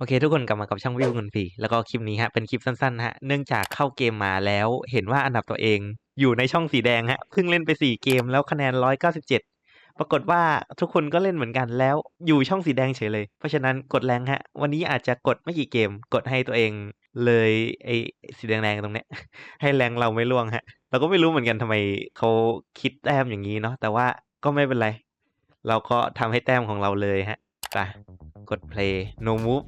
โอเค ทุกคนกลับมากับช่องวิวเงินฟรีแล้วก็คลิปนี้ฮะเป็นคลิปสั้นๆฮะเนื่องจากเข้าเกมมาแล้วเห็นว่าอันดับตัวเองอยู่ในช่องสีแดงฮะเพิ่งเล่นไปสี่เกมแล้วคะแนนร้อยเก้าสิบเจ็ดปรากฏว่าทุกคนก็เล่นเหมือนกันแล้วอยู่ช่องสีแดงเฉยเลย เพราะฉะนั้นกดแรงฮะ วันนี้อาจจะกดไม่กี่เกม กดให้ตัวเองเลยไอ้สีแดงๆตรงเนี้ยให้แรงเราไม่ล่วงฮะ เราก็ไม่รู้เหมือนกันทำไมเขาคิดแต้มอย่างนี้เนาะแต่ว่าก็ไม่เป็นไร เราก็ทำให้แต้มของเราเลยฮะไป กด play no move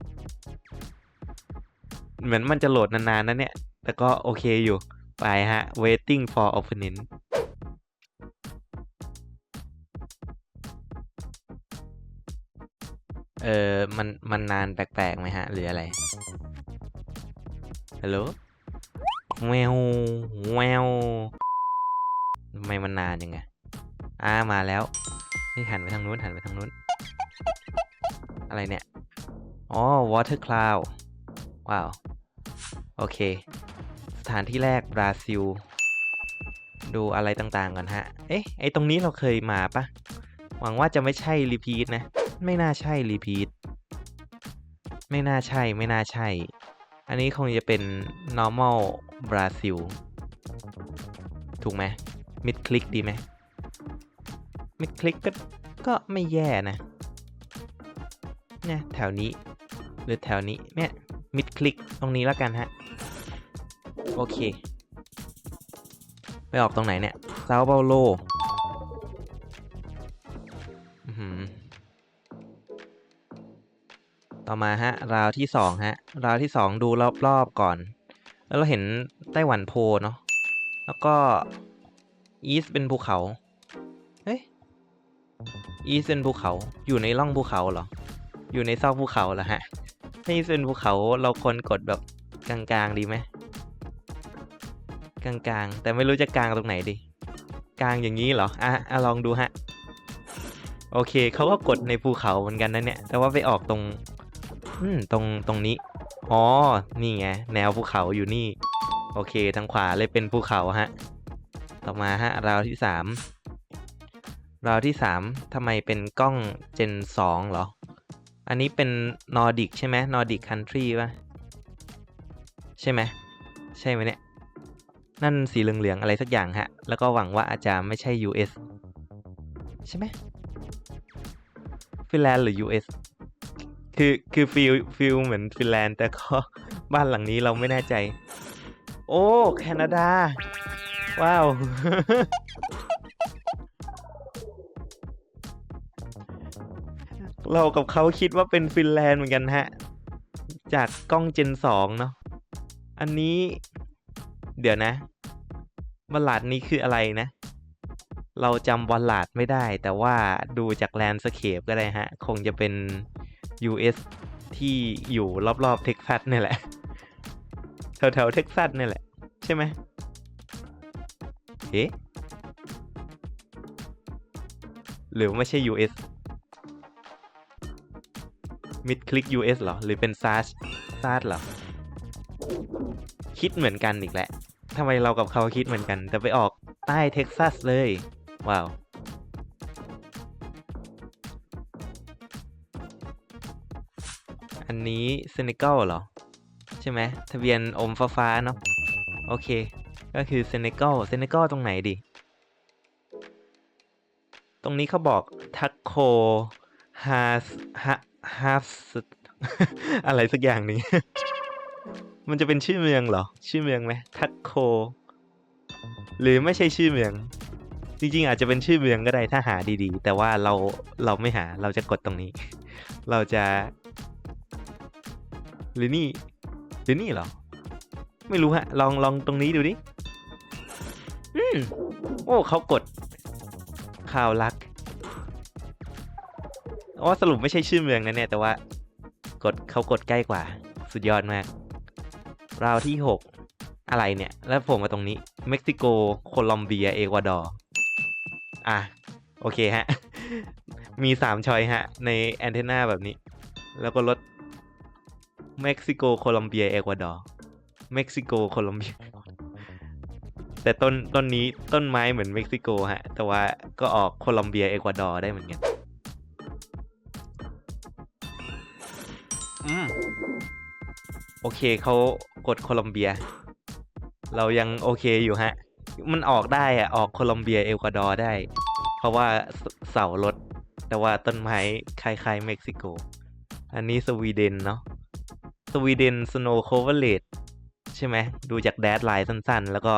เหมือนมันจะโหลดนานๆนะเนี่ย แต่ก็โอเคอยู่ ไปฮะ waiting for opponent เออมัน มันนานแปลกๆไหมฮะ หรืออะไร ฮัลโหลแววแววทำไมมันนานยังไง อ่า มาแล้ว นี่หันไปทางนู้น หันไปทางนู้น อะไรเนี่ย อ๋อ water cloud ว้าว โอเค สถานที่แรกบราซิล ดูอะไรต่างๆก่อนฮะ เอ๊ะ ไอตรงนี้เราเคยมาปะ หวังว่าจะไม่ใช่รีพีทนะ ไม่น่าใช่รีพีท ไม่น่าใช่ ไม่น่าใช่ อันนี้คงจะเป็น normal บราซิล ถูกไหม mid click ดีไหม mid click ก็ ก็ไม่แย่นะ เนี่ยแถวนี้ หรือแถวนี้เนี่ยมิดคลิกตรงนี้แล้วกันฮะ โอเค ไปออกตรงไหนเนี่ยเซาเ a าโลต่อมาฮะ ราวที่สองฮะ ราวที่สองดูรอบๆก่อน แล้วเราเห็นไต้หวันโพเนาะแล้วก็อีสเป็นภูเขา เฮ้ยอีสเป็นภูเขาอยู่ในร่องภูเขาเหรอ อยู่ในซอกภูเขาเหรอฮะ ให้เป็นภูเขาเราควรกดแบบกลางๆดีไหมกลางๆ แต่ไม่รู้จะกลางตรงไหนดี กลางอย่างนี้เหรอ อะอะลองดูฮะ โอเคเขาก็กดในภูเขาเหมือนกันนะเนี่ย แต่ว่าไปออกตรง อืม ตรง ตรงนี้ อ๋อ นี่ไง แนวภูเขาอยู่นี่ โอเค ทางขวาเลยเป็นภูเขาฮะ ต่อมาฮะ ราวที่สามราวที่สามทำไมเป็นกล้องเจนสองเหรอ อันนี้เป็นนอร์ดิกใช่ไหมนอร์ดิกคันทรีป่ะ ใช่ไหมใช่ไหมเนี่ย นั่นสีเหลืองๆอะไรสักอย่างฮะ แล้วก็หวังว่าอาจจะไม่ใช่ US ใช่ไหมฟินแลนด์หรือ US คือคือฟิลฟิลเหมือนฟินแลนด์แต่ก็บ้านหลังนี้เราไม่แน่ใจ โอ้ แคนาดา ว้าว เรากับเขาคิดว่าเป็นฟินแลนด์เหมือนกันฮะ จากกล้องเจนสองเนาะอันนี้ เดี๋ยวนะบอลลาดนี้คืออะไรนะ เราจำบอลลาดไม่ได้ แต่ว่าดูจากแลนด์สเคปก็ได้ฮะ คงจะเป็น US ที่อยู่รอบๆเท็กซัสนี่แหละ แถวๆเท็กซัสนี่แหละ ใช่ไหมเอ๊ะหรือไม่ใช่ US มิดคลิก US เหรอ หรือเป็นซาร์ชซาร์เหรอ คิดเหมือนกันอีกแหละทำไมเรากับเขาคิดเหมือนกัน แต่ไปออกใต้เท็กซัสเลย ว้าว อันนี้เซเนกัลเหรอ ใช่ไหมทะเบียนอมฟ้าๆเนาะโอเค ก็คือเซเนกัลเซเนกัลตรงไหนดิ ตรงนี้เขาบอก ทักโคฮาสฮา ฮาสอะไรสักอย่างหนึ่งมันจะเป็นชื่อเมืองเหรอ ชื่อเมืองไหมทักโค หรือไม่ใช่ชื่อเมือง จริงๆ อาจจะเป็นชื่อเมืองก็ได้ถ้าหาดีๆ แต่ว่าเราเราไม่หาเราจะกดตรงนี้ เราจะ หรือนี่ หรือนี่เหรอ ไม่รู้ฮะ ลองลองตรงนี้ดูดิ อืมโอ้เขากดข่าวรัก อ๋อสรุปไม่ใช่ชื่อเมืองนะเนี่ยแต่ว่า กดเขากดใกล้กว่า สุดยอดมาก ราวที่ 6 อะไรเนี่ย แล้วผมมาตรงนี้ เม็กซิโก โคลอมเบีย เอกวาดอร์ อะ โอเคฮะ มีสามชอยฮะ ในแอนเทนาแบบนี้ แล้วก็ลดเม็กซิโก โคลอมเบีย เอกวาดอร์ เม็กซิโก โคลอมเบีย แต่ต้นต้นนี้ต้นไม้เหมือนเม็กซิโกฮะ แต่ว่าก็ออกโคลอมเบีย เอกวาดอร์ได้เหมือนกัน โอเคเขากดโคลอมเบีย เรายังโอเคอยู่ฮะ มันออกได้อะออกโคลอมเบียเอลกวาดอร์ได้ เพราะว่าเสสารถ แต่ว่าต้นไม้คล้ายๆเม็กซิโก อันนี้สวีเดนเนาะสวีเดนสโนว์โคเวเลตใช่ไหม ดูจากแดดไลน์สั้นๆ แล้วก็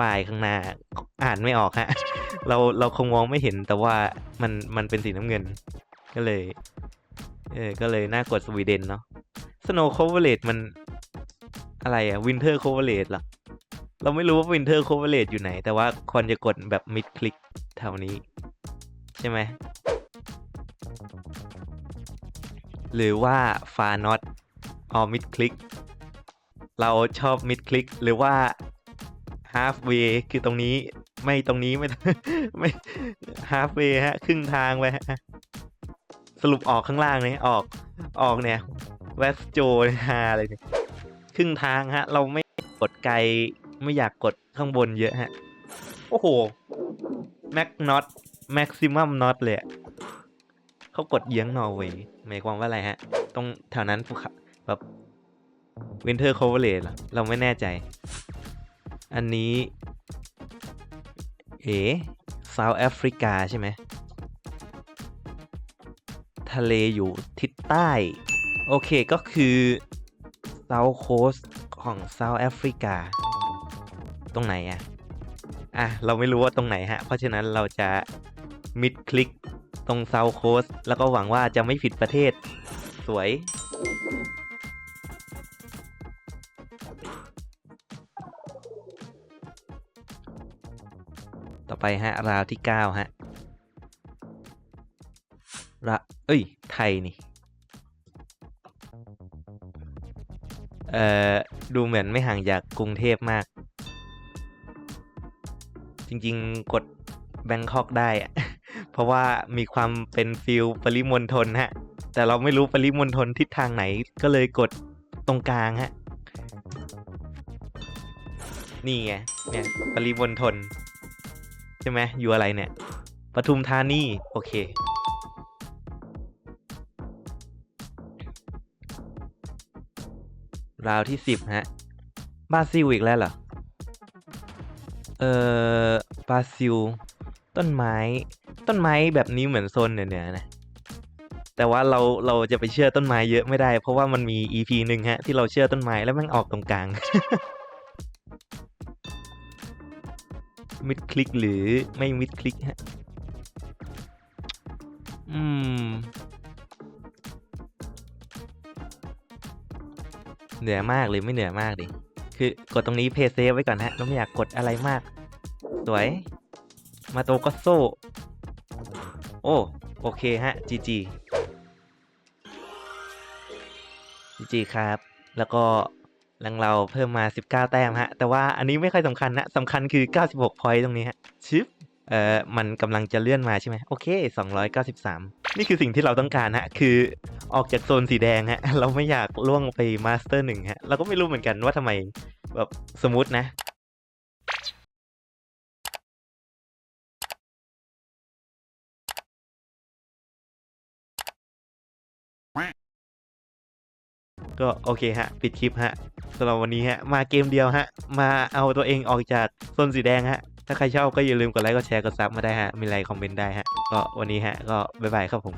ป้ายข้างหน้าอ่านไม่ออกฮะ เราเราคงมองไม่เห็นแต่ว่ามันมันเป็นสีน้ำเงิน ก็เลย เออ ก็เลยน่ากดสวีเดนเนาะ โนว์โคเวเลตมันอะไรอะวินเทอร์โคเวเลตหรอ เราไม่รู้ว่าวินเทอร์โคเวเลตอยู่ไหน แต่ว่าควรจะกดแบบมิดคลิกแถวนี้ ใช่ไหม หรือว่าฟานอตออมิดคลิกเราชอบมิดคลิกหรือว่า half way คือตรงนี้ไม่ตรงนี้ไม่ไม่ half way ฮะ ครึ่งทางไปฮะสรุปออกข้างล่างเนี่ยออกออกเนี่ย เวสโจฮาอะไรเนี่ยครึ่งทางฮะ เราไม่กดไกลไม่อยากกดข้างบนเยอะฮะ โอ้โหแม็กน็อตแม็กซิมัมน็อตเลยเขากดเยื้องนอร์เวย์หมายความว่าอะไรฮะ ตรงแถวนั้นภูเขาแบบวินเทอร์โคเวเลตเราไม่แน่ใจ อันนี้ เอ๋ซาท์แอฟริกาใช่ไหม ทะเลอยู่ทิศใต้ โอเคก็คือ South Coast ของ South Africa ตรงไหนอะอะ เราไม่รู้ว่าตรงไหนฮะ เพราะฉะนั้นเราจะมิดคลิกตรง South Coast แล้วก็หวังว่าจะไม่ผิดประเทศสวย ต่อไปฮะ ราวที่ 9 ฮะ ระ เอ้ย ไทยนี่ เอ่อดูเหมือนไม่ห่างจากกรุงเทพมาก จริงๆกดแบงคอกได้อะเพราะว่ามีความเป็นฟิลปริมณฑลฮะ แต่เราไม่รู้ปริมณฑลทิศทางไหนก็เลยกดตรงกลางฮะ นี่ไงเนี่ยปริมณฑลใช่ไหมอยู่อะไรเนี่ยปทุมธานีโอเค ราวที่สิบฮะบราซิลอีกแล้วเหรอ เอ่อบราซิล ต้นไม้ ต้นไม้แบบนี้เหมือนโซนเหนือๆนะ แต่ว่าเราเราจะไปเชื่อต้นไม้เยอะไม่ได้ เพราะว่ามันมี EP หนึ่งฮะ ที่เราเชื่อต้นไม้แล้วม่งออกตรงกลาง มิดคลิกหรือไม่มิดคลิกฮะ อืม เหนื่อยมากเลยไม่เหนื่อยมากดิคือกดตรงนี้เพย์เซฟไว้ก่อนฮะเราไม่อยากกดอะไรมาก สวย มาโตก็โซโอ้โอเคฮะ GG GG ครับ แล้วก็ลังเราเพิ่มมา 19 แต้มฮะ แต่ว่าอันนี้ไม่ค่อยสำคัญนะสำคัญคือ 96 พอยต์ตรงนี้ฮะชิปเอ่อมันกำลังจะเลื่อนมาใช่ไหมโอเค 293 นี่คือสิ่งที่เราต้องการฮะ คือออกจากโซนสีแดงฮะ เราไม่อยากล่วงไปมาสเตอร์หนึ่งฮะ เราก็ไม่รู้เหมือนกันว่าทำไมแบบสมมตินะ ก็โอเคฮะ ปิดคลิปฮะสำหรับวันนี้ฮะ มาเกมเดียวฮะ มาเอาตัวเองออกจากโซนสีแดงฮะ ถ้าใครชอบก็อย่าลืมกดไลค์กดแชร์กดซับมาได้ฮะ มีอะไรคอมเมนต์ได้ฮะ ก็วันนี้ฮะ ก็บ๊ายบายครับผม